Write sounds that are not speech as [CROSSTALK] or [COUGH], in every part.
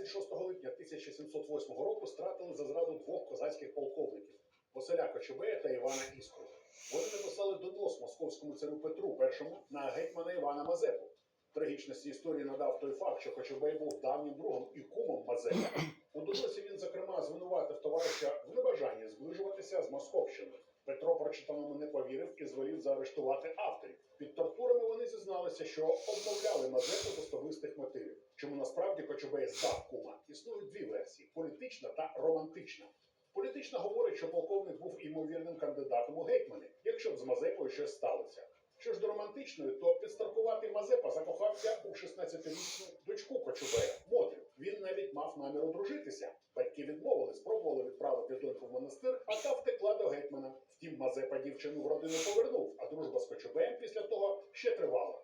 26 липня 1708 року стратили за зраду двох козацьких полковників Василя Кочубея та Івана Іскру. Вони написали донос московському царю Петру І на гетьмана Івана Мазепу. Трагічності історії надав той факт, що Кочубей був давнім другом і кумом Мазепи. У доносі він, зокрема, звинуватив товариша в небажанні зближуватися з Московщиною. Петро прочитаному не повірив і звелів заарештувати авторів. Під тортурами вони зізналися, що обмовляли Мазепу з особистих мотивів. Чому насправді Кочубей здав кума? Існують дві версії: політична та романтична. Політична говорить, що полковник був імовірним кандидатом у гетьмани, якщо б з Мазепою щось сталося. Що ж до романтичної, то підстаркуватий Мазепа закохався у 16-річну дочку Кочубея Мотрю. Він навіть мав намір одружитися. Батьки відмовили, спробували відправити доньку в монастир, а та втекла до гетьмана. Втім, Мазепа дівчину в родину повернув, а дружба з Кочубеєм після того ще тривала.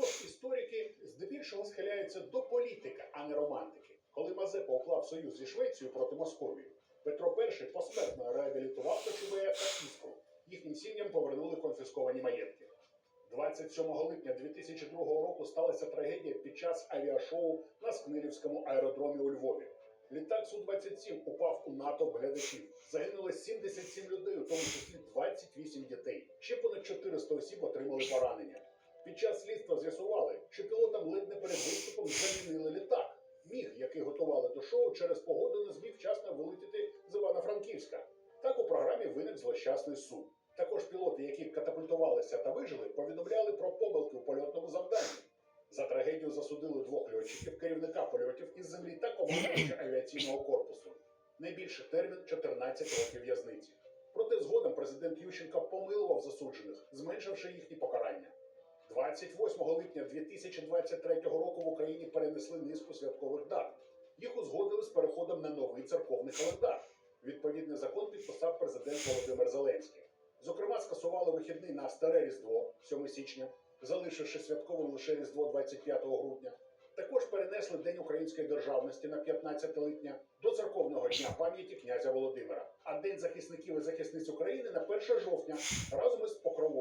Тож історики здебільшого схиляються до політика, а не романтики. Коли Мазепа уклав союз зі Швецією проти Московії, Петро І посмертно реабілітував Кочубея та Іскру. Їхнім сім'ям повернули конфісковані маєтки. 27 липня 2002 року сталася трагедія під час авіашоу на Скнилівському аеродромі у Львові. Літак Су-27 упав у натовп глядачів. Загинуло 77 людей, у тому числі 28 дітей. Ще понад 400 осіб отримали поранення. Під час слідства з'ясували, що пілотам ледь не перед виступом замінили літак. Міг, який готували до шоу, через погоду не зміг вчасно вилетіти з Івано-Франківська. Так у програмі виник злощасний суд. Також пілоти, які катапультувалися та вижили, повідомляли про помилки у польотному завданні. За трагедію засудили двох льотчиків, керівника польотів із землі та командувача [COUGHS] авіаційного корпусу. Найбільший термін 14 років в'язниці. Проте згодом президент Ющенко помилував засуджених, зменшивши їхні покарання. 28 липня 2023 року в Україні перенесли низку святкових дат. Їх узгодили з переходом на новий церковний календар. Відповідний закон підписав президент Володимир Зеленський. Зокрема, скасували вихідний на старе Різдво 7 січня, залишивши святковим лише Різдво 25 грудня. Також перенесли День української державності на 15 липня до церковного дня пам'яті князя Володимира, а День захисників і захисниць України на 1 жовтня разом із Покровою.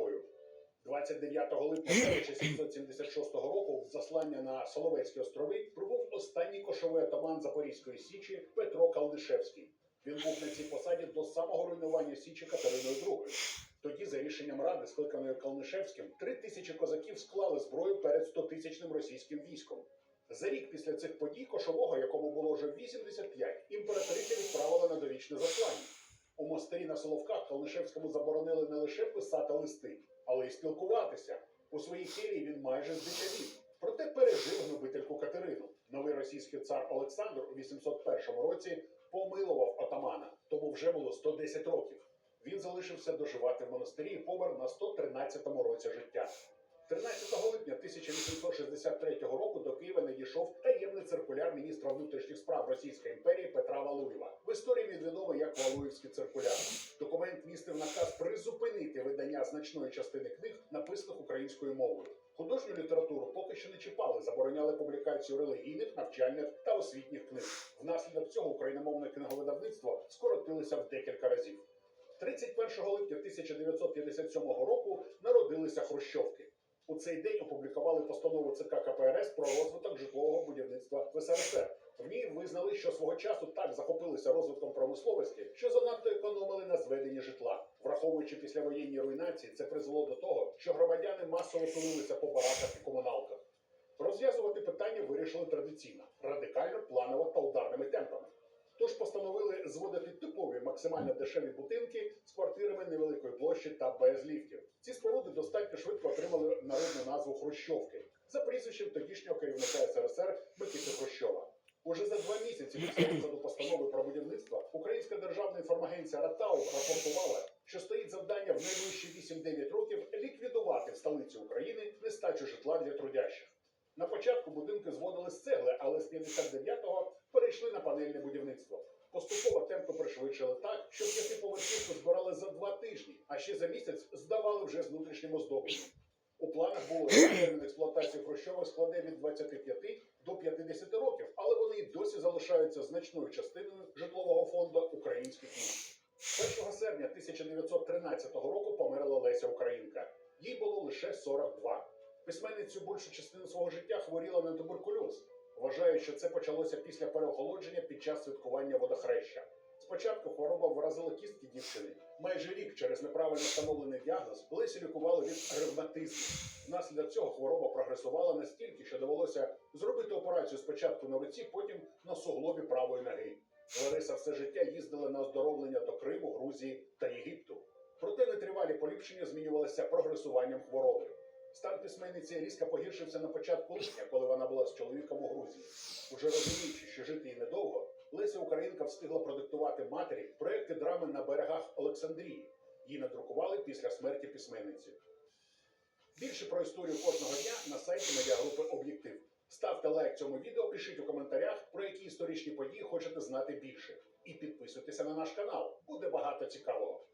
29 липня 1776 року в заслання на Соловецькі острови прибув останній кошовий атаман Запорізької січі Петро Калнишевський. Він був на цій посаді до самого руйнування Січі Катериною II. Тоді, за рішенням ради, скликаної Калнишевським, три тисячі козаків склали зброю перед 100-тисячним російським військом. За рік після цих подій кошового, якому було вже 85, імператриця відправила на довічне заслання. Монастирі на Соловках Калнишевському заборонили не лише писати листи, але й спілкуватися. У своїй келії він майже здичавів. Проте пережив гнобительку Катерину. Новий російський цар Олександр у 801 році помилував отамана, тому вже було 110 років. Він залишився доживати в монастирі і помер на 113-му році життя. 13 липня 1863 року до Києва надійшов таємний циркуляр міністра внутрішніх справ Російської імперії Петра Валуєва. В історії він відомий як Валуївський циркуляр. Документ містив наказ призупинити видання значної частини книг, написаних українською мовою. Художню літературу поки що не чіпали, забороняли публікацію релігійних, навчальних та освітніх книг. Внаслідок цього україномовне книговидавництво скоротилося в декілька разів. 31 липня 1957 року народилися Хрущовки. У цей день опублікували постанову ЦК КПРС про розвиток в СРСР. В ній визнали, що свого часу так захопилися розвитком промисловості, що занадто економили на зведенні житла. Враховуючи післявоєнні руйнації, це призвело до того, що громадяни масово тулилися по бараках і комуналках. Розв'язувати питання вирішили традиційно, радикально, планово та ударними темпами. Тож постановили зводити типові максимально дешеві будинки з квартирами невеликої площі та без ліфтів. Ці споруди достатньо швидко отримали народну назву Хрущовки за прізвищем тодішнього керівника СРСР Микити Хрущова. Уже за два місяці після розгляду постанови про будівництво Українська державна інформагенція Ратау рапортувала, що стоїть завдання в найближчі 8-9 років ліквідувати в столиці України нестачу житла для трудящих. На початку будинки зводили з цегли, але з 59-го перейшли на панельне будівництво. Поступово темпи пришвидшили так, що п'ятиповерхівку збирали за два тижні, а ще за місяць здавали вже з внутрішнім оздобленням. У планах було Хрущова складе від 25 до 50 років, але вони й досі залишаються значною частиною житлового фонду українських міст. 1 серпня 1913 року померла Леся Українка. Їй було лише 42. Письменницю більшу частину свого життя хворіла на туберкульоз. Вважають, що це почалося після переохолодження під час святкування водохреща. Спочатку хвороба вразила кістки дівчини. Майже рік через неправильно встановлений діагноз Лесі лікували від ревматизму. Внаслідок цього хвороба прогресувала настільки, що довелося зробити операцію спочатку на руці, потім на суглобі правої ноги. Лариса все життя їздила на оздоровлення до Криму, Грузії та Єгипту. Проте нетривалі поліпшення змінювалися прогресуванням хвороби. Стан письменниці різко погіршився на початку липня, коли вона була з чоловіком у Грузії. Уже розуміючи, що жити їй недовго, Леся Українка встигла продиктувати матері проекти драми на берегах Олександрії. Її надрукували після смерті письменниці. Більше про історію кожного дня на сайті медіагрупи Об'єктив. Ставте лайк цьому відео, пишіть у коментарях, про які історичні події хочете знати більше. І підписуйтеся на наш канал. Буде багато цікавого.